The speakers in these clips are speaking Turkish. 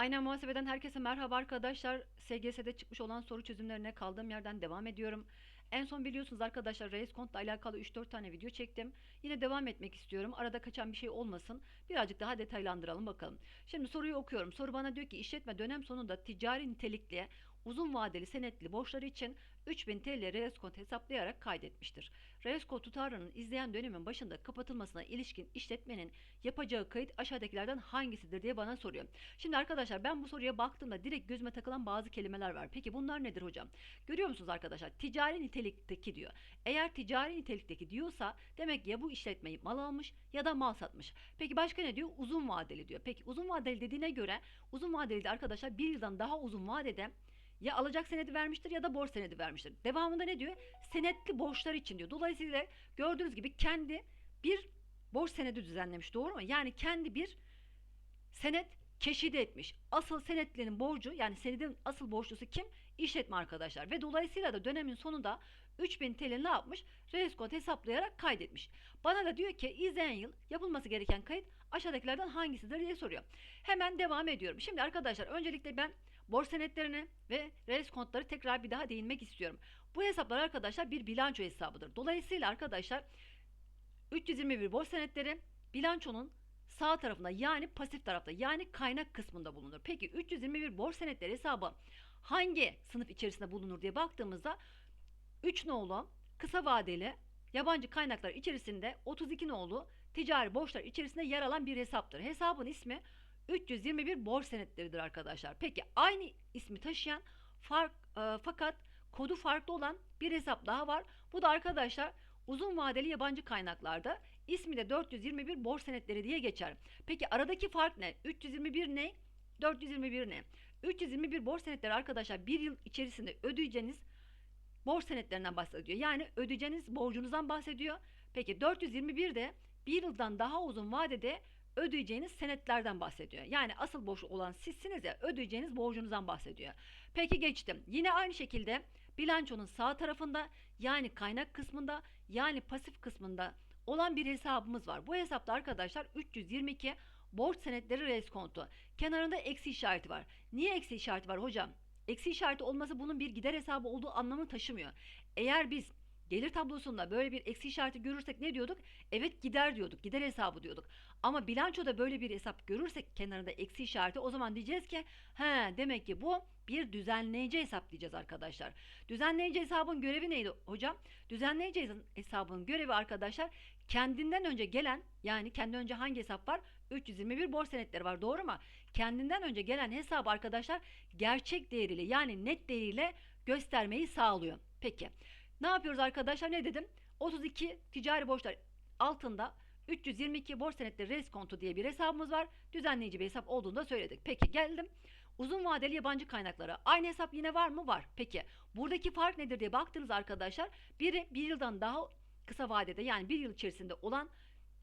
Aynen muhasebeden herkese merhaba arkadaşlar. SGS'de çıkmış olan soru çözümlerine kaldığım yerden devam ediyorum. En son biliyorsunuz arkadaşlar reis kontla alakalı 3-4 tane video çektim. Yine devam etmek istiyorum. Arada kaçan bir şey olmasın. Birazcık daha detaylandıralım bakalım. Şimdi soruyu okuyorum. Soru bana diyor ki işletme dönem sonunda ticari nitelikli uzun vadeli senetli borçları için 3000 TL reis hesaplayarak kaydetmiştir. Reis kont tutarının izleyen dönemin başında kapatılmasına ilişkin işletmenin yapacağı kayıt aşağıdakilerden hangisidir diye bana soruyor. Şimdi arkadaşlar ben bu soruya baktığımda direkt gözüme takılan bazı kelimeler var. Peki bunlar nedir hocam? Görüyor musunuz arkadaşlar? Ticari nitelikteki diyor. Eğer ticari nitelikteki diyorsa demek ya bu işletmeyi mal almış ya da mal satmış. Peki başka ne diyor? Uzun vadeli diyor. Peki uzun vadeli dediğine göre uzun vadeli de arkadaşlar bir yıldan daha uzun vadede ya alacak senedi vermiştir ya da borç senedi vermiştir. Devamında ne diyor? Senetli borçlar için diyor. Dolayısıyla gördüğünüz gibi kendi bir borç senedi düzenlemiş. Doğru mu? Yani kendi bir senet keşide etmiş. Asıl senetlerin borcu yani senedin asıl borçlusu kim? İşletme arkadaşlar. Ve dolayısıyla da dönemin sonunda 3000 TL ne yapmış? Reskot hesaplayarak kaydetmiş. Bana da diyor ki izleyen yıl yapılması gereken kayıt aşağıdakilerden hangisidir diye soruyor. Hemen devam ediyorum. Şimdi arkadaşlar öncelikle ben borç senetlerine ve reskontları tekrar bir daha değinmek istiyorum. Bu hesaplar arkadaşlar bir bilanço hesabıdır. Dolayısıyla arkadaşlar 321 borç senetleri bilançonun sağ tarafında yani pasif tarafta yani kaynak kısmında bulunur. Peki 321 borç senetleri hesabı hangi sınıf içerisinde bulunur diye baktığımızda 3 nolu kısa vadeli yabancı kaynaklar içerisinde 32 nolu ticari borçlar içerisinde yer alan bir hesaptır. Hesabın ismi 321 borç senetleridir arkadaşlar. Peki aynı ismi taşıyan fark, e, fakat kodu farklı olan bir hesap daha var. Bu da arkadaşlar uzun vadeli yabancı kaynaklarda ismi de 421 borç senetleri diye geçer. Peki aradaki fark ne? 321 ne? 421 ne? 321 borç senetleri arkadaşlar bir yıl içerisinde ödeyeceğiniz borç senetlerinden bahsediyor. Yani ödeyeceğiniz borcunuzdan bahsediyor. Peki 421 de bir yıldan daha uzun vadede ödeyeceğiniz senetlerden bahsediyor. Yani asıl borç olan sizsiniz ya ödeyeceğiniz borcunuzdan bahsediyor. Peki geçtim. Yine aynı şekilde bilançonun sağ tarafında yani kaynak kısmında yani pasif kısmında olan bir hesabımız var. Bu hesapta arkadaşlar 322 borç senetleri reskontu. Kenarında eksi işareti var. Niye eksi işareti var hocam? Eksi işareti olması bunun bir gider hesabı olduğu anlamını taşımıyor. Eğer biz gelir tablosunda böyle bir eksi işareti görürsek ne diyorduk? Evet gider diyorduk. Gider hesabı diyorduk. Ama bilançoda böyle bir hesap görürsek kenarında eksi işareti o zaman diyeceğiz ki he demek ki bu bir düzenleyici hesap diyeceğiz arkadaşlar. Düzenleyici hesabın görevi neydi hocam? Düzenleyici hesabın görevi arkadaşlar kendinden önce gelen yani kendinden önce hangi hesap var? 321 borç senetleri var doğru mu? Kendinden önce gelen hesap arkadaşlar gerçek değeriyle yani net değeriyle göstermeyi sağlıyor. Peki ne yapıyoruz arkadaşlar ne dedim? 32 ticari borçlar altında 322 borç senetleri reskontu diye bir hesabımız var. Düzenleyici bir hesap olduğunu da söyledik. Peki geldim. Uzun vadeli yabancı kaynaklara. Aynı hesap yine var mı? Var. Peki buradaki fark nedir diye baktınız arkadaşlar. Biri bir yıldan daha kısa vadede yani bir yıl içerisinde olan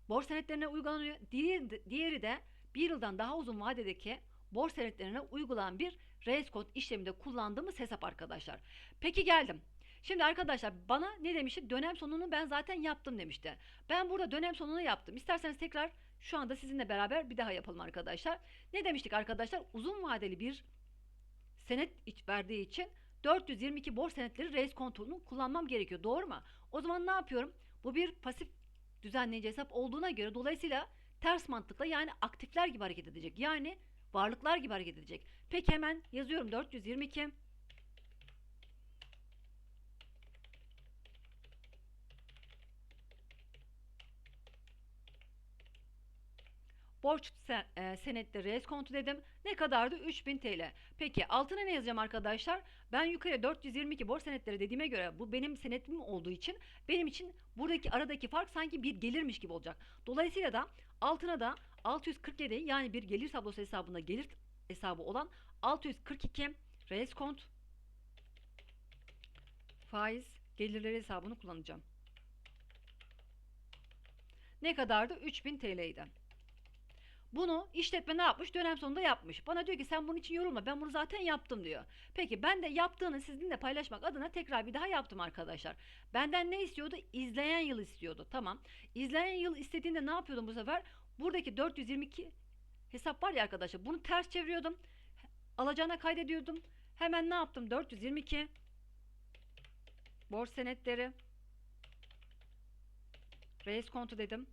borç senetlerine uygulanıyor. Diğeri, diğeri de bir yıldan daha uzun vadedeki borç senetlerine uygulanan bir reis kod işleminde kullandığımız hesap arkadaşlar. Peki geldim. Şimdi arkadaşlar bana ne demişti? Dönem sonunu ben zaten yaptım demişti. Ben burada dönem sonunu yaptım. İsterseniz tekrar şu anda sizinle beraber bir daha yapalım arkadaşlar. Ne demiştik arkadaşlar? Uzun vadeli bir senet verdiği için 422 borç senetleri reis kontrolünü kullanmam gerekiyor. Doğru mu? O zaman ne yapıyorum? Bu bir pasif düzenleyici hesap olduğuna göre dolayısıyla ters mantıkla yani aktifler gibi hareket edecek. Yani varlıklar gibi hareket edecek. Peki hemen yazıyorum 422 borç e, senetleri reskontu dedim. Ne kadardı? 3000 TL. Peki altına ne yazacağım arkadaşlar? Ben yukarıya 422 borç senetleri dediğime göre bu benim senetim olduğu için benim için buradaki aradaki fark sanki bir gelirmiş gibi olacak. Dolayısıyla da altına da 647 yani bir gelir tablosu hesabında gelir hesabı olan 642 reskont faiz gelirleri hesabını kullanacağım. Ne kadardı? 3000 TL'ydi. Bunu işletme ne yapmış? Dönem sonunda yapmış. Bana diyor ki sen bunun için yorulma. Ben bunu zaten yaptım diyor. Peki ben de yaptığını sizinle paylaşmak adına tekrar bir daha yaptım arkadaşlar. Benden ne istiyordu? İzleyen yıl istiyordu. Tamam. İzleyen yıl istediğinde ne yapıyordum bu sefer? Buradaki 422 hesap var ya arkadaşlar. Bunu ters çeviriyordum. Alacağına kaydediyordum. Hemen ne yaptım? 422 borç senetleri reis kontu dedim.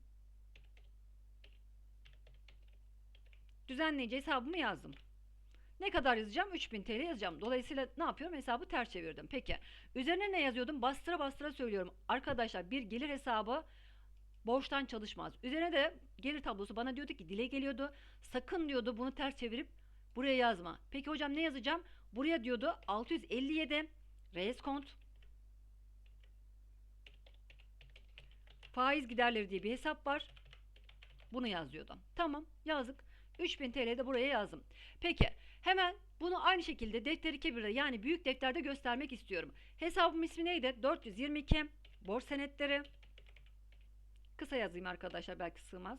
Düzenleyici hesabımı yazdım. Ne kadar yazacağım? 3000 TL yazacağım. Dolayısıyla ne yapıyorum? Hesabı ters çevirdim. Peki. Üzerine ne yazıyordum? Bastıra bastıra söylüyorum. Arkadaşlar bir gelir hesabı borçtan çalışmaz. Üzerine de gelir tablosu bana diyordu ki dile geliyordu. Sakın diyordu bunu ters çevirip buraya yazma. Peki hocam ne yazacağım? Buraya diyordu 657 reis kont faiz giderleri diye bir hesap var. Bunu yazıyordum. Tamam yazdık. 3000 TL de buraya yazdım. Peki hemen bunu aynı şekilde defteri kebirde yani büyük defterde göstermek istiyorum. Hesabım ismi neydi? 422 borç senetleri. Kısa yazayım arkadaşlar belki sığmaz.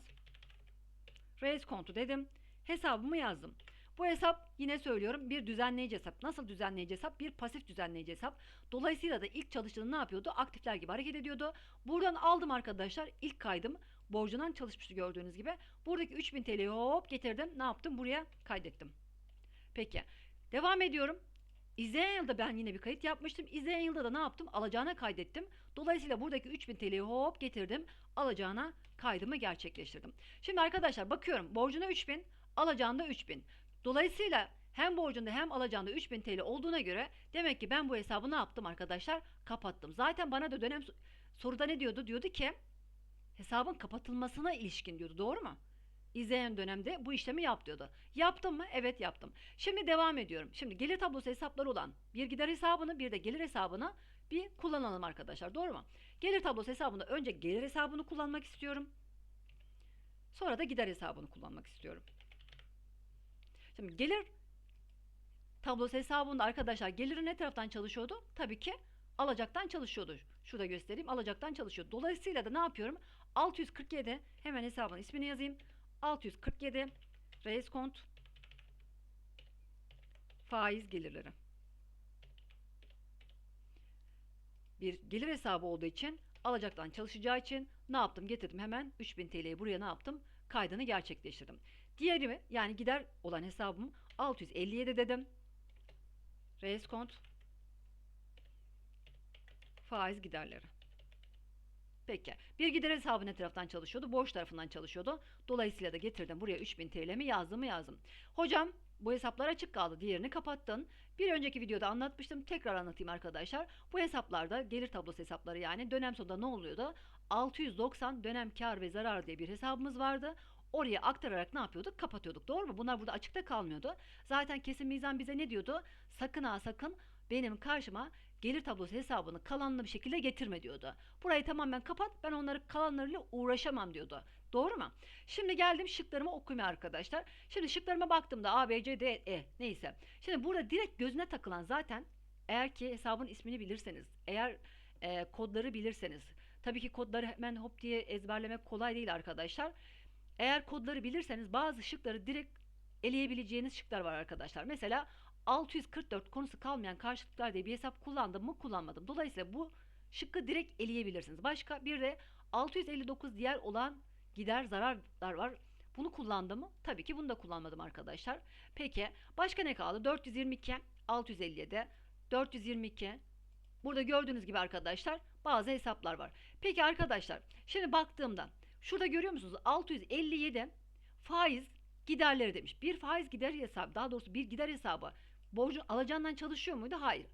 Reis kontu dedim. Hesabımı yazdım. Bu hesap yine söylüyorum bir düzenleyici hesap. Nasıl düzenleyici hesap? Bir pasif düzenleyici hesap. Dolayısıyla da ilk çalıştığında ne yapıyordu? Aktifler gibi hareket ediyordu. Buradan aldım arkadaşlar. İlk kaydım borcundan çalışmıştı gördüğünüz gibi. Buradaki 3000 TL'yi hop getirdim. Ne yaptım? Buraya kaydettim. Peki. Devam ediyorum. İzleyen yılda ben yine bir kayıt yapmıştım. İzleyen yılda da ne yaptım? Alacağına kaydettim. Dolayısıyla buradaki 3000 TL'yi hop getirdim. Alacağına kaydımı gerçekleştirdim. Şimdi arkadaşlar bakıyorum. Borcuna 3000, alacağında 3000. Dolayısıyla hem borcunda hem alacağında 3000 TL olduğuna göre demek ki ben bu hesabı ne yaptım arkadaşlar? Kapattım. Zaten bana da dönem soruda ne diyordu? Diyordu ki hesabın kapatılmasına ilişkin diyordu. Doğru mu? İzleyen dönemde bu işlemi yap diyordu. Yaptım mı? Evet yaptım. Şimdi devam ediyorum. Şimdi gelir tablosu hesapları olan bir gider hesabını bir de gelir hesabını bir kullanalım arkadaşlar. Doğru mu? Gelir tablosu hesabında önce gelir hesabını kullanmak istiyorum. Sonra da gider hesabını kullanmak istiyorum. Şimdi gelir tablosu hesabında arkadaşlar geliri ne taraftan çalışıyordu? Tabii ki alacaktan çalışıyordu. Şurada göstereyim alacaktan çalışıyor. Dolayısıyla da ne yapıyorum? 647 hemen hesabın ismini yazayım. 647 reis kont faiz gelirleri. Bir gelir hesabı olduğu için alacaktan çalışacağı için ne yaptım? Getirdim hemen 3000 TL'yi buraya ne yaptım? Kaydını gerçekleştirdim. Diğeri yani gider olan hesabım 657 dedim. Reis kont faiz giderleri. Peki. Bir gider hesabı ne taraftan çalışıyordu? Borç tarafından çalışıyordu. Dolayısıyla da getirdim buraya 3000 TL'mi yazdım mı yazdım. Hocam bu hesaplar açık kaldı. Diğerini kapattın. Bir önceki videoda anlatmıştım. Tekrar anlatayım arkadaşlar. Bu hesaplarda gelir tablosu hesapları yani dönem sonunda ne oluyordu? 690 dönem kar ve zarar diye bir hesabımız vardı. Oraya aktararak ne yapıyorduk? Kapatıyorduk. Doğru mu? Bunlar burada açıkta kalmıyordu. Zaten kesin mizan bize ne diyordu? Sakın ha sakın benim karşıma gelir tablosu hesabını kalanlı bir şekilde getirme diyordu. Burayı tamamen kapat ben onları kalanlarıyla uğraşamam diyordu. Doğru mu? Şimdi geldim şıklarımı okumaya arkadaşlar. Şimdi şıklarıma baktığımda A, B, C, D, E neyse. Şimdi burada direkt gözüne takılan zaten eğer ki hesabın ismini bilirseniz, eğer e, kodları bilirseniz. Tabii ki kodları hemen hop diye ezberlemek kolay değil arkadaşlar. Eğer kodları bilirseniz bazı şıkları direkt eleyebileceğiniz şıklar var arkadaşlar. Mesela 644 konusu kalmayan karşılıklar diye bir hesap kullandım mı kullanmadım. Dolayısıyla bu şıkkı direkt eleyebilirsiniz. Başka bir de 659 diğer olan gider zararlar var. Bunu kullandım mı? Tabii ki bunu da kullanmadım arkadaşlar. Peki başka ne kaldı? 422, 657, 422. Burada gördüğünüz gibi arkadaşlar bazı hesaplar var. Peki arkadaşlar şimdi baktığımda şurada görüyor musunuz? 657 faiz giderleri demiş. Bir faiz gider hesabı daha doğrusu bir gider hesabı borcu alacağından çalışıyor muydu? Hayır.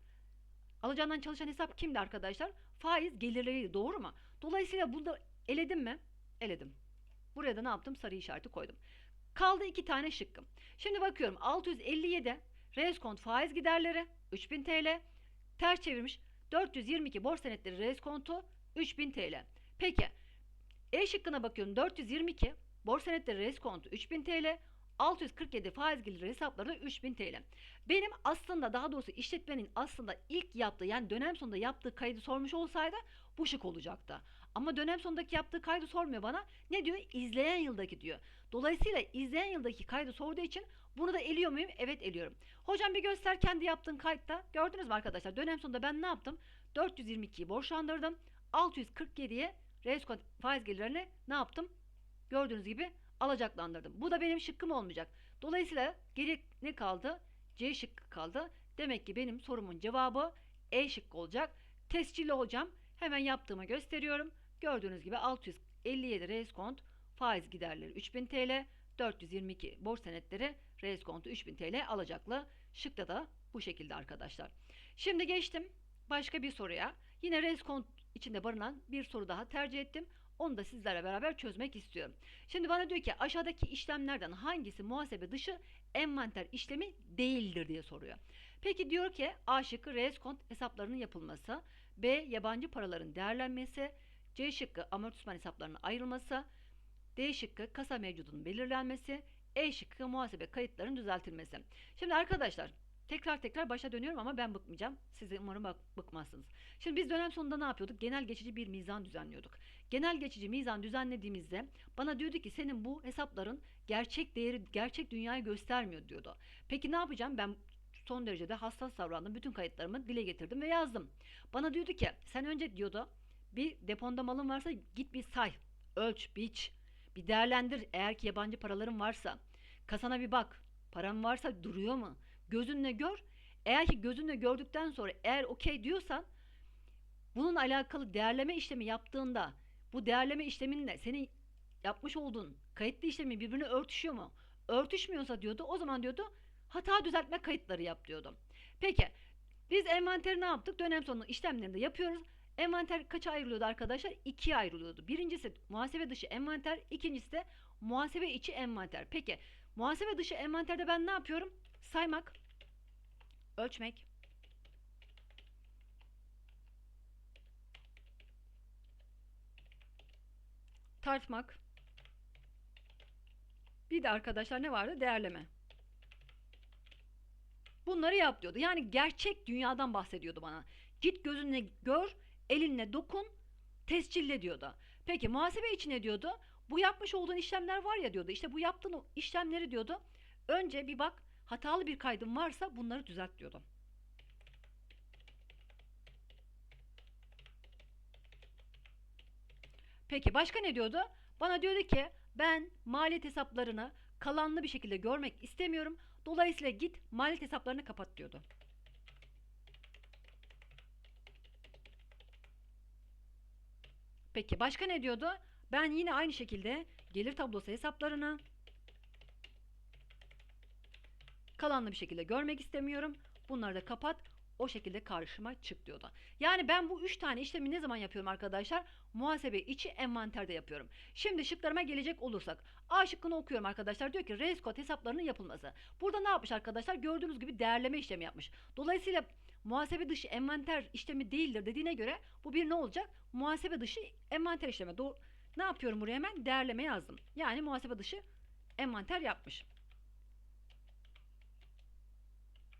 Alacağından çalışan hesap kimdi arkadaşlar? Faiz gelirleriydi doğru mu? Dolayısıyla burada eledim mi? Eledim. Buraya da ne yaptım? Sarı işareti koydum. Kaldı iki tane şıkkım. Şimdi bakıyorum 657 reskont faiz giderleri 3000 TL. Ters çevirmiş 422 borç senetleri reskontu 3000 TL. Peki E şıkkına bakıyorum 422 borç senetleri reskontu 3000 TL. 647 faiz geliri hesapları da 3000 TL. Benim aslında daha doğrusu işletmenin aslında ilk yaptığı yani dönem sonunda yaptığı kaydı sormuş olsaydı bu şık olacaktı. Ama dönem sonundaki yaptığı kaydı sormuyor bana. Ne diyor? İzleyen yıldaki diyor. Dolayısıyla izleyen yıldaki kaydı sorduğu için bunu da eliyor muyum? Evet eliyorum. Hocam bir göster kendi yaptığın kayıtta. Gördünüz mü arkadaşlar? Dönem sonunda ben ne yaptım? 422'yi borçlandırdım. 647'ye reskont faiz gelirlerini ne yaptım? Gördüğünüz gibi alacaklandırdım. Bu da benim şıkkım olmayacak. Dolayısıyla geri ne kaldı? C şıkkı kaldı. Demek ki benim sorumun cevabı E şıkkı olacak. Tescilli hocam hemen yaptığımı gösteriyorum. Gördüğünüz gibi 657 reskont faiz giderleri 3000 TL, 422 borç senetleri reskontu 3000 TL alacaklı. Şıkta da bu şekilde arkadaşlar. Şimdi geçtim başka bir soruya. Yine reskont içinde barınan bir soru daha tercih ettim. Onu da sizlerle beraber çözmek istiyorum. Şimdi bana diyor ki aşağıdaki işlemlerden hangisi muhasebe dışı envanter işlemi değildir diye soruyor. Peki diyor ki A şıkkı reskont hesaplarının yapılması, B yabancı paraların değerlenmesi, C şıkkı amortisman hesaplarının ayrılması, D şıkkı kasa mevcudunun belirlenmesi, E şıkkı muhasebe kayıtlarının düzeltilmesi. Şimdi arkadaşlar tekrar tekrar başa dönüyorum ama ben bıkmayacağım. Siz umarım bak, bıkmazsınız. Şimdi biz dönem sonunda ne yapıyorduk? Genel geçici bir mizan düzenliyorduk. Genel geçici mizan düzenlediğimizde bana diyordu ki senin bu hesapların gerçek değeri, gerçek dünyayı göstermiyor diyordu. Peki ne yapacağım? Ben son derecede hassas davrandım. Bütün kayıtlarımı dile getirdim ve yazdım. Bana diyordu ki sen önce diyordu bir deponda malın varsa git bir say, ölç, biç, bir değerlendir eğer ki yabancı paraların varsa. Kasana bir bak. Paran varsa duruyor mu? Gözünle gör. Eğer ki gözünle gördükten sonra eğer okey diyorsan bunun alakalı değerleme işlemi yaptığında bu değerleme işleminle senin yapmış olduğun kayıtlı işlemi birbirine örtüşüyor mu? Örtüşmüyorsa diyordu o zaman diyordu hata düzeltme kayıtları yap diyordu. Peki biz envanteri ne yaptık? Dönem sonu işlemlerini de yapıyoruz. Envanter kaça ayrılıyordu arkadaşlar? İkiye ayrılıyordu. Birincisi muhasebe dışı envanter, ikincisi de muhasebe içi envanter. Peki muhasebe dışı envanterde ben ne yapıyorum? Saymak, ölçmek, tartmak. Bir de arkadaşlar ne vardı? Değerleme. Bunları yap diyordu. Yani gerçek dünyadan bahsediyordu bana. Git gözünle gör, elinle dokun, tescille diyordu. Peki muhasebe için ne diyordu? Bu yapmış olduğun işlemler var ya diyordu. İşte bu yaptığın işlemleri diyordu. Önce bir bak hatalı bir kaydın varsa bunları düzelt diyordu. Peki başka ne diyordu? Bana diyordu ki ben maliyet hesaplarını kalanlı bir şekilde görmek istemiyorum. Dolayısıyla git maliyet hesaplarını kapat diyordu. Peki başka ne diyordu? Ben yine aynı şekilde gelir tablosu hesaplarını kalanlı bir şekilde görmek istemiyorum. Bunları da kapat. O şekilde karşıma çık diyordu. Yani ben bu üç tane işlemi ne zaman yapıyorum arkadaşlar? Muhasebe içi envanterde yapıyorum. Şimdi şıklarıma gelecek olursak. A şıkkını okuyorum arkadaşlar. Diyor ki reis kod hesaplarının yapılması. Burada ne yapmış arkadaşlar? Gördüğünüz gibi değerleme işlemi yapmış. Dolayısıyla muhasebe dışı envanter işlemi değildir dediğine göre bu bir ne olacak? Muhasebe dışı envanter işlemi. Doğru. Ne yapıyorum buraya hemen? Değerleme yazdım. Yani muhasebe dışı envanter yapmış.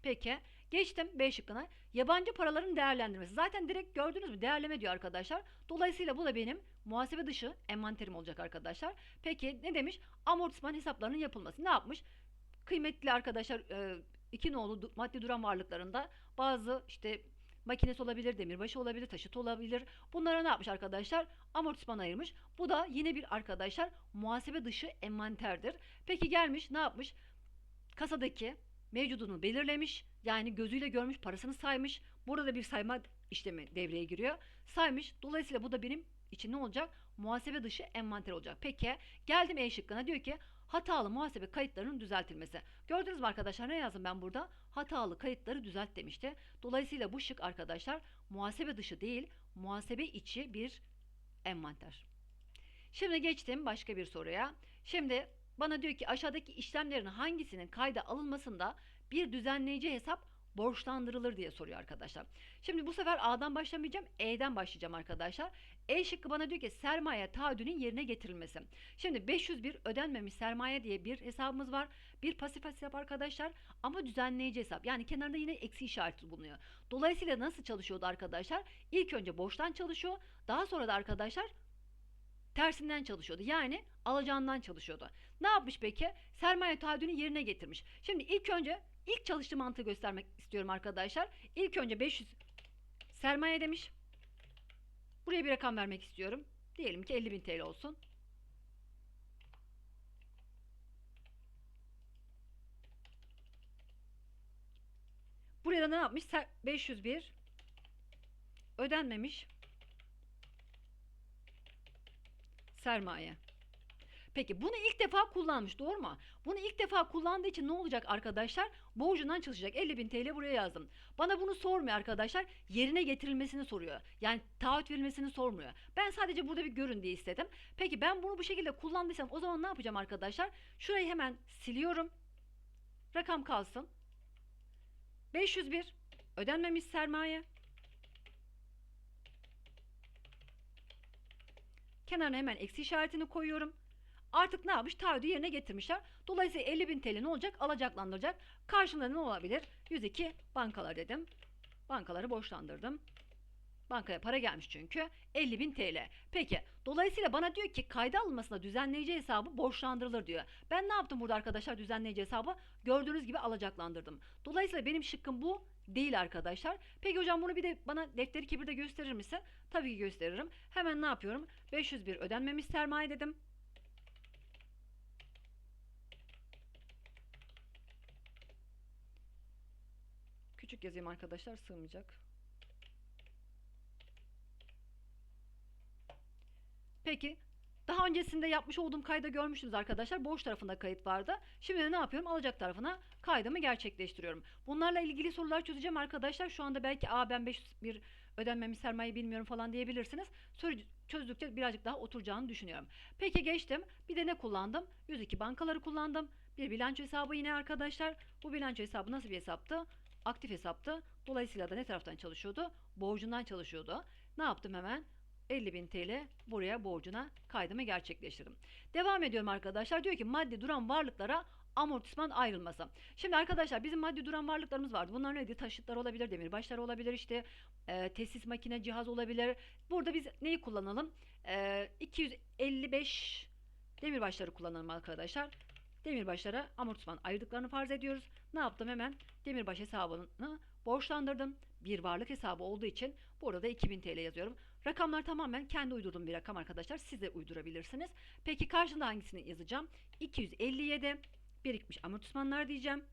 Peki. Geçtim B şıkkına. Yabancı paraların değerlendirmesi. Zaten direkt gördünüz mü? Değerleme diyor arkadaşlar. Dolayısıyla bu da benim muhasebe dışı envanterim olacak arkadaşlar. Peki ne demiş? Amortisman hesaplarının yapılması. Ne yapmış? Kıymetli arkadaşlar e, iki nolu maddi duran varlıklarında bazı işte makinesi olabilir, demirbaşı olabilir, taşıt olabilir. Bunlara ne yapmış arkadaşlar? Amortisman ayırmış. Bu da yine bir arkadaşlar muhasebe dışı envanterdir. Peki gelmiş ne yapmış? Kasadaki mevcudunu belirlemiş. Yani gözüyle görmüş, parasını saymış. Burada da bir sayma işlemi devreye giriyor. Saymış. Dolayısıyla bu da benim için ne olacak? Muhasebe dışı envanter olacak. Peki geldim E şıkkına diyor ki hatalı muhasebe kayıtlarının düzeltilmesi. Gördünüz mü arkadaşlar ne yazdım ben burada? Hatalı kayıtları düzelt demişti. Dolayısıyla bu şık arkadaşlar muhasebe dışı değil, muhasebe içi bir envanter. Şimdi geçtim başka bir soruya. Şimdi bana diyor ki aşağıdaki işlemlerin hangisinin kayda alınmasında bir düzenleyici hesap borçlandırılır diye soruyor arkadaşlar. Şimdi bu sefer A'dan başlamayacağım, E'den başlayacağım arkadaşlar. E şıkkı bana diyor ki sermaye taahhüdünün yerine getirilmesi. Şimdi 501 ödenmemiş sermaye diye bir hesabımız var. Bir pasif hesap arkadaşlar ama düzenleyici hesap. Yani kenarında yine eksi işareti bulunuyor. Dolayısıyla nasıl çalışıyordu arkadaşlar? İlk önce borçtan çalışıyor. Daha sonra da arkadaşlar tersinden çalışıyordu. Yani alacağından çalışıyordu. Ne yapmış peki? Sermaye taahhüdünü yerine getirmiş. Şimdi ilk önce ilk çalıştığı mantığı göstermek istiyorum arkadaşlar. İlk önce 500 sermaye demiş. Buraya bir rakam vermek istiyorum. Diyelim ki 50.000 TL olsun. Buraya da ne yapmış? Ser- 501 ödenmemiş sermaye. Peki bunu ilk defa kullanmış doğru mu? Bunu ilk defa kullandığı için ne olacak arkadaşlar? Borcundan çalışacak. 50.000 TL buraya yazdım. Bana bunu sormuyor arkadaşlar. Yerine getirilmesini soruyor. Yani taahhüt verilmesini sormuyor. Ben sadece burada bir görün diye istedim. Peki ben bunu bu şekilde kullandıysam o zaman ne yapacağım arkadaşlar? Şurayı hemen siliyorum. Rakam kalsın. 501 ödenmemiş sermaye. Kenarına hemen eksi işaretini koyuyorum. Artık ne yapmış? Taahhüdü yerine getirmişler. Dolayısıyla 50 bin TL ne olacak? Alacaklandıracak. Karşılığında ne olabilir? 102 bankalar dedim. Bankaları borçlandırdım. Bankaya para gelmiş çünkü. 50 bin TL. Peki dolayısıyla bana diyor ki kayda alınmasına düzenleyici hesabı borçlandırılır diyor. Ben ne yaptım burada arkadaşlar düzenleyici hesabı? Gördüğünüz gibi alacaklandırdım. Dolayısıyla benim şıkkım bu değil arkadaşlar. Peki hocam bunu bir de bana defteri kibirde gösterir misin? Tabii ki gösteririm. Hemen ne yapıyorum? 501 ödenmemiş sermaye dedim. Küçük yazayım arkadaşlar sığmayacak. Peki daha öncesinde yapmış olduğum kayda görmüştünüz arkadaşlar. Borç tarafında kayıt vardı. Şimdi ne yapıyorum? Alacak tarafına kaydımı gerçekleştiriyorum. Bunlarla ilgili sorular çözeceğim arkadaşlar. Şu anda belki a ben 501 ödenmemiş sermaye bilmiyorum falan diyebilirsiniz. Soru çözdükçe birazcık daha oturacağını düşünüyorum. Peki geçtim. Bir de ne kullandım? 102 bankaları kullandım. Bir bilanço hesabı yine arkadaşlar. Bu bilanço hesabı nasıl bir hesaptı? Aktif hesaptı. Dolayısıyla da ne taraftan çalışıyordu? Borcundan çalışıyordu. Ne yaptım hemen? 50.000 TL buraya borcuna kaydımı gerçekleştirdim. Devam ediyorum arkadaşlar. Diyor ki maddi duran varlıklara amortisman ayrılması. Şimdi arkadaşlar bizim maddi duran varlıklarımız vardı. Bunlar neydi? Taşıtlar olabilir, demirbaşlar olabilir, işte e, tesis makine cihaz olabilir. Burada biz neyi kullanalım? E, 255 demirbaşları kullanalım arkadaşlar. Demirbaşlara amortisman ayırdıklarını farz ediyoruz. Ne yaptım hemen? Demirbaş hesabını borçlandırdım. Bir varlık hesabı olduğu için burada da 2000 TL yazıyorum. Rakamlar tamamen kendi uydurduğum bir rakam arkadaşlar. Siz de uydurabilirsiniz. Peki karşında hangisini yazacağım? 257 birikmiş amortismanlar diyeceğim.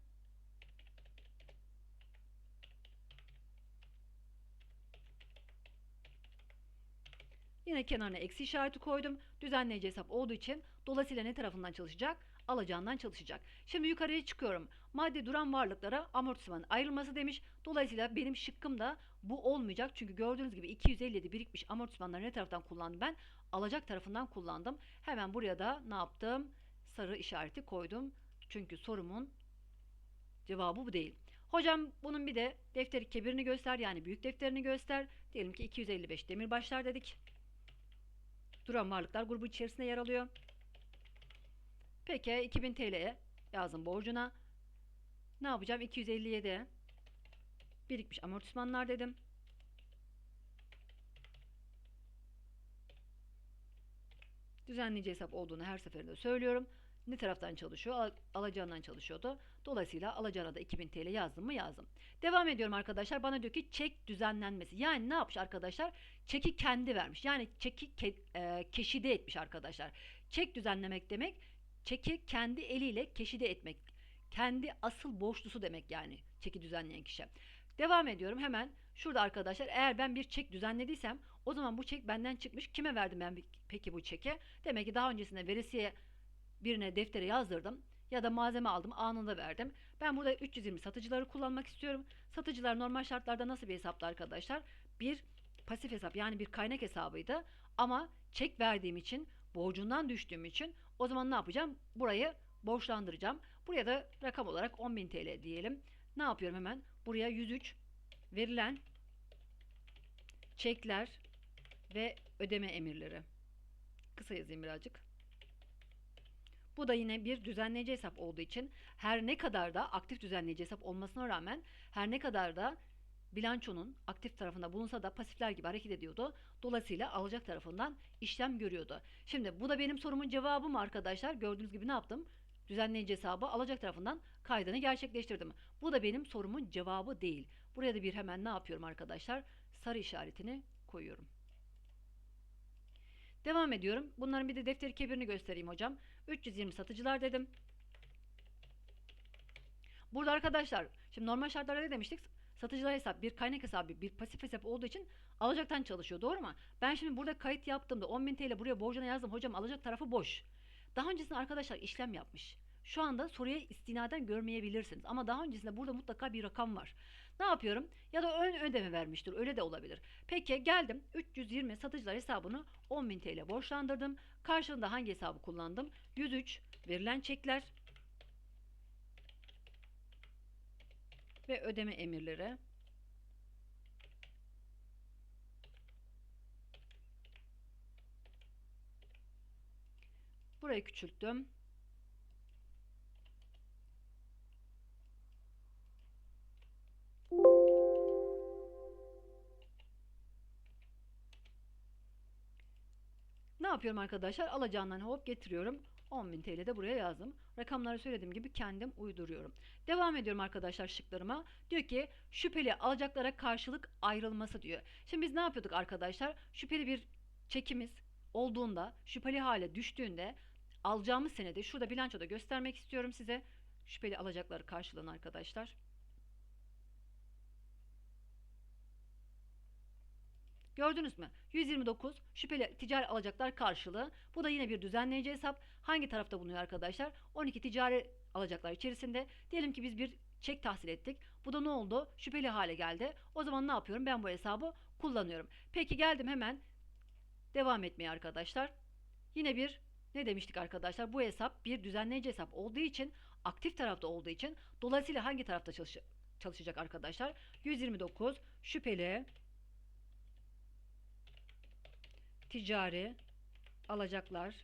Yine kenarına eksi işareti koydum. Düzenleyici hesap olduğu için dolayısıyla ne tarafından çalışacak? Alacağından çalışacak. Şimdi yukarıya çıkıyorum. Maddi duran varlıklara amortisman ayrılması demiş. Dolayısıyla benim şıkkım da bu olmayacak. Çünkü gördüğünüz gibi 257 birikmiş amortismanları ne taraftan kullandım ben? Alacak tarafından kullandım. Hemen buraya da ne yaptım? Sarı işareti koydum. Çünkü sorumun cevabı bu değil. Hocam bunun bir de defteri kebirini göster yani büyük defterini göster. Diyelim ki 255 demirbaşlar dedik. Duran varlıklar grubu içerisinde yer alıyor. Peki 2000 TL'ye yazdım borcuna. Ne yapacağım? 257'ye birikmiş amortismanlar dedim. Düzenleyici hesap olduğunu her seferinde söylüyorum. Ne taraftan çalışıyor? Al alacağından çalışıyordu. Dolayısıyla alacağına da 2000 TL yazdım mı yazdım. Devam ediyorum arkadaşlar. Bana diyor ki çek düzenlenmesi. Yani ne yapmış arkadaşlar? Çeki kendi vermiş. Yani çeki ke e keşide etmiş arkadaşlar. Çek düzenlemek demek çeki kendi eliyle keşide etmek. Kendi asıl borçlusu demek yani çeki düzenleyen kişi. Devam ediyorum hemen. Şurada arkadaşlar eğer ben bir çek düzenlediysem o zaman bu çek benden çıkmış. Kime verdim ben peki bu çeki? Demek ki daha öncesinde veresiye birine deftere yazdırdım ya da malzeme aldım anında verdim. Ben burada 320 satıcıları kullanmak istiyorum. Satıcılar normal şartlarda nasıl bir hesaptı arkadaşlar? Bir pasif hesap yani bir kaynak hesabıydı. Ama çek verdiğim için borcundan düştüğüm için o zaman ne yapacağım? Burayı borçlandıracağım. Buraya da rakam olarak 10.000 TL diyelim. Ne yapıyorum hemen? Buraya 103 verilen çekler ve ödeme emirleri. Kısa yazayım birazcık. Bu da yine bir düzenleyici hesap olduğu için her ne kadar da aktif düzenleyici hesap olmasına rağmen her ne kadar da bilançonun aktif tarafında bulunsa da pasifler gibi hareket ediyordu. Dolayısıyla alacak tarafından işlem görüyordu. Şimdi bu da benim sorumun cevabı mı arkadaşlar? Gördüğünüz gibi ne yaptım? Düzenleyici hesabı alacak tarafından kaydını gerçekleştirdim. Bu da benim sorumun cevabı değil. Buraya da bir hemen ne yapıyorum arkadaşlar? Sarı işaretini koyuyorum. Devam ediyorum. Bunların bir de defteri kebirini göstereyim hocam. 320 satıcılar dedim. Burada arkadaşlar şimdi normal şartlarda ne demiştik? Satıcılar hesap bir kaynak hesabı bir pasif hesap olduğu için alacaktan çalışıyor doğru mu? Ben şimdi burada kayıt yaptığımda 10.000 TL buraya borcuna yazdım hocam alacak tarafı boş. Daha öncesinde arkadaşlar işlem yapmış. Şu anda soruya istinaden görmeyebilirsiniz ama daha öncesinde burada mutlaka bir rakam var. Ne yapıyorum? Ya da ön ödeme vermiştir. Öyle de olabilir. Peki geldim 320 satıcılar hesabını 10.000 TL borçlandırdım. Karşılığında hangi hesabı kullandım? 103 verilen çekler ve ödeme emirleri. Burayı küçülttüm. Ne yapıyorum arkadaşlar? Alacağından hop getiriyorum. 10.000 TL de buraya yazdım. Rakamları söylediğim gibi kendim uyduruyorum. Devam ediyorum arkadaşlar şıklarıma. Diyor ki şüpheli alacaklara karşılık ayrılması diyor. Şimdi biz ne yapıyorduk arkadaşlar? Şüpheli bir çekimiz olduğunda, şüpheli hale düştüğünde alacağımız senedi şurada bilançoda göstermek istiyorum size. Şüpheli alacakları karşılığını arkadaşlar. Gördünüz mü? 129 şüpheli ticari alacaklar karşılığı. Bu da yine bir düzenleyici hesap. Hangi tarafta bulunuyor arkadaşlar? 12 ticari alacaklar içerisinde. Diyelim ki biz bir çek tahsil ettik. Bu da ne oldu? Şüpheli hale geldi. O zaman ne yapıyorum? Ben bu hesabı kullanıyorum. Peki geldim hemen devam etmeye arkadaşlar. Yine bir ne demiştik arkadaşlar? Bu hesap bir düzenleyici hesap olduğu için aktif tarafta olduğu için dolayısıyla hangi tarafta çalış çalışacak arkadaşlar? 129 şüpheli ticari alacaklar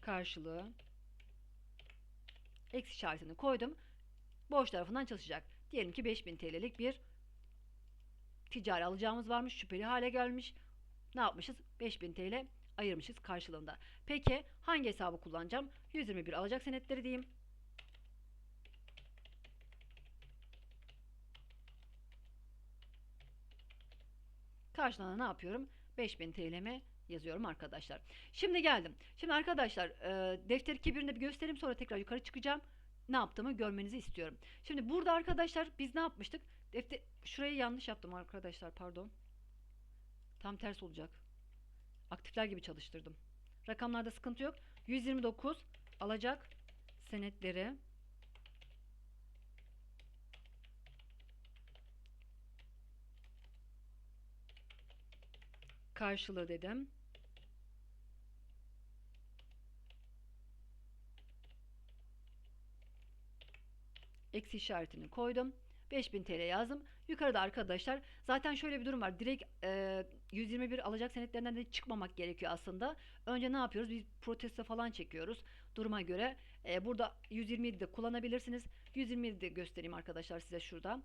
karşılığı eksi işaretini koydum. Borç tarafından çalışacak. Diyelim ki 5000 TL'lik bir ticari alacağımız varmış. Şüpheli hale gelmiş. Ne yapmışız? 5000 TL ayırmışız karşılığında. Peki hangi hesabı kullanacağım? 121 alacak senetleri diyeyim. Karşılığında ne yapıyorum? 5000 TL'mi yazıyorum arkadaşlar. Şimdi geldim. Şimdi arkadaşlar e, defter 2'birinde bir göstereyim sonra tekrar yukarı çıkacağım. Ne yaptığımı görmenizi istiyorum. Şimdi burada arkadaşlar biz ne yapmıştık? Defter şurayı yanlış yaptım arkadaşlar pardon. Tam ters olacak. Aktifler gibi çalıştırdım. Rakamlarda sıkıntı yok. 129 alacak senetleri karşılığı dedim. Eksi işaretini koydum. 5000 TL yazdım. Yukarıda arkadaşlar zaten şöyle bir durum var. Direkt e, 121 alacak senetlerinden de çıkmamak gerekiyor aslında. Önce ne yapıyoruz? Biz protesto falan çekiyoruz. Duruma göre e, burada 127 de kullanabilirsiniz. 127 de göstereyim arkadaşlar size şurada.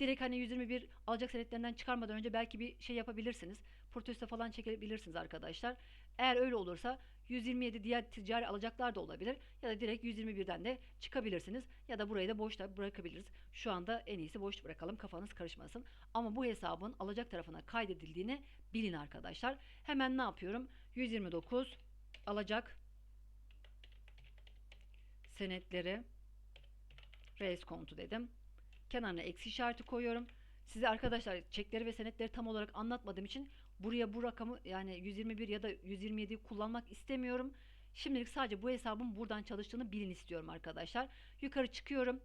Direkt hani 121 alacak senetlerinden çıkarmadan önce belki bir şey yapabilirsiniz. Protesto falan çekebilirsiniz arkadaşlar. Eğer öyle olursa 127 diğer ticari alacaklar da olabilir. Ya da direkt 121'den de çıkabilirsiniz. Ya da burayı da boşta bırakabiliriz. Şu anda en iyisi boş bırakalım kafanız karışmasın. Ama bu hesabın alacak tarafına kaydedildiğini bilin arkadaşlar. Hemen ne yapıyorum? 129 alacak senetleri reis kontu dedim. Kenarına eksi işareti koyuyorum. Size arkadaşlar çekleri ve senetleri tam olarak anlatmadığım için buraya bu rakamı yani 121 ya da 127'yi kullanmak istemiyorum. Şimdilik sadece bu hesabın buradan çalıştığını bilin istiyorum arkadaşlar. Yukarı çıkıyorum.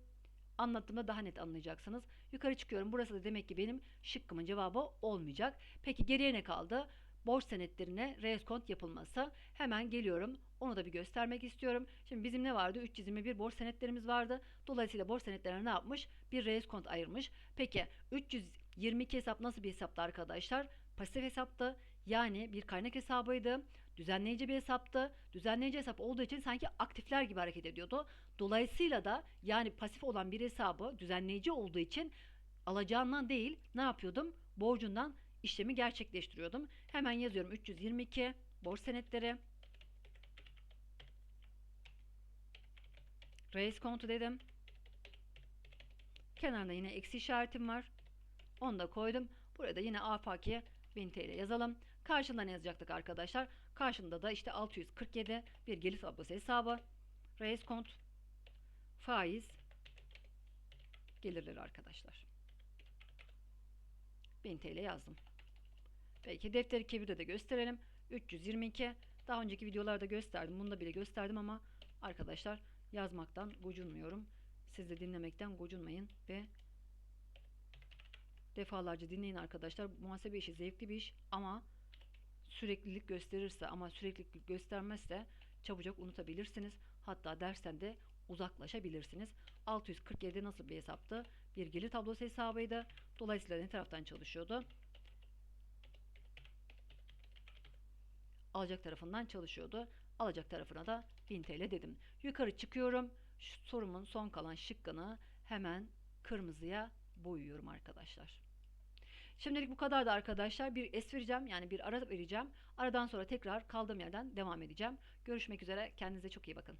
Anlattığımda daha net anlayacaksınız. Yukarı çıkıyorum. Burası da demek ki benim şıkkımın cevabı olmayacak. Peki geriye ne kaldı? Borç senetlerine reskont yapılması. Hemen geliyorum. Onu da bir göstermek istiyorum. Şimdi bizim ne vardı? 321 borç senetlerimiz vardı. Dolayısıyla borç senetlerine ne yapmış? Bir reskont ayırmış. Peki 322 hesap nasıl bir hesaptı arkadaşlar? Pasif hesaptı. Yani bir kaynak hesabıydı. Düzenleyici bir hesaptı. Düzenleyici hesap olduğu için sanki aktifler gibi hareket ediyordu. Dolayısıyla da yani pasif olan bir hesabı düzenleyici olduğu için alacağından değil ne yapıyordum? Borcundan işlemi gerçekleştiriyordum. Hemen yazıyorum 322 borç senetleri. Reis kontu dedim. Kenarında yine eksi işaretim var. Onu da koydum. Burada da yine afakiye 1000 TL yazalım. Karşında ne yazacaktık arkadaşlar? Karşında da işte 647 bir gelir tablası hesabı. Reis kont. Faiz. gelirleri arkadaşlar. 1000 TL yazdım. Peki defteri kebirde de gösterelim. 322. Daha önceki videolarda gösterdim. Bunda bile gösterdim ama arkadaşlar yazmaktan gocunmuyorum. Siz de dinlemekten gocunmayın ve defalarca dinleyin arkadaşlar. Muhasebe işi zevkli bir iş ama süreklilik gösterirse ama süreklilik göstermezse çabucak unutabilirsiniz. Hatta dersten de uzaklaşabilirsiniz. 647 nasıl bir hesaptı? Bir gelir tablosu hesabıydı. Dolayısıyla ne taraftan çalışıyordu? Alacak tarafından çalışıyordu. Alacak tarafına da 1000 TL dedim. Yukarı çıkıyorum. Şu sorumun son kalan şıkkını hemen kırmızıya boyuyorum arkadaşlar. Şimdilik bu kadar da arkadaşlar. Bir es vereceğim yani bir ara vereceğim. Aradan sonra tekrar kaldığım yerden devam edeceğim. Görüşmek üzere. Kendinize çok iyi bakın.